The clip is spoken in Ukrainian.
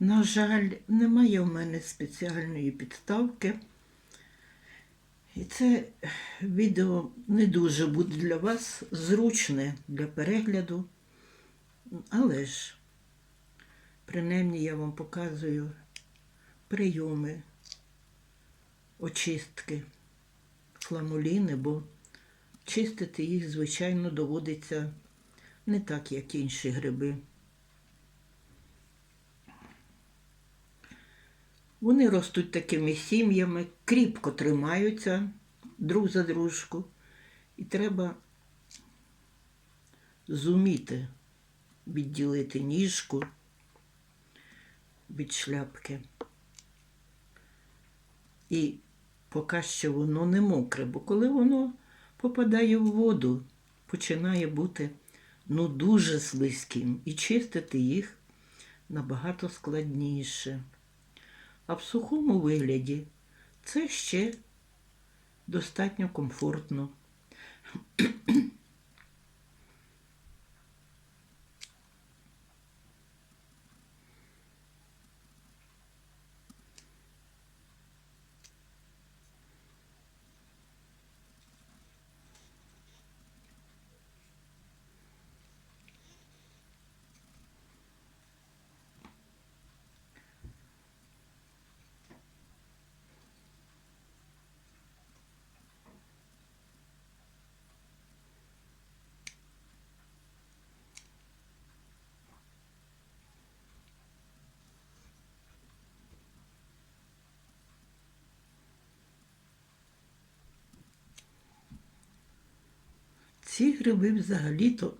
На жаль, немає в мене спеціальної підставки. І це відео не дуже буде для вас зручне для перегляду. Але ж, принаймні, я вам показую прийоми очистки фламуліни, бо чистити їх, звичайно, доводиться не так, як інші гриби. Вони ростуть такими сім'ями, кріпко тримаються друг за дружку. І треба зуміти відділити ніжку від шляпки. І поки що воно не мокре, бо коли воно попадає в воду, починає бути ну, дуже слизьким. І чистити їх набагато складніше. А в сухому вигляді це ще достатньо комфортно. Ці гриби взагалі-то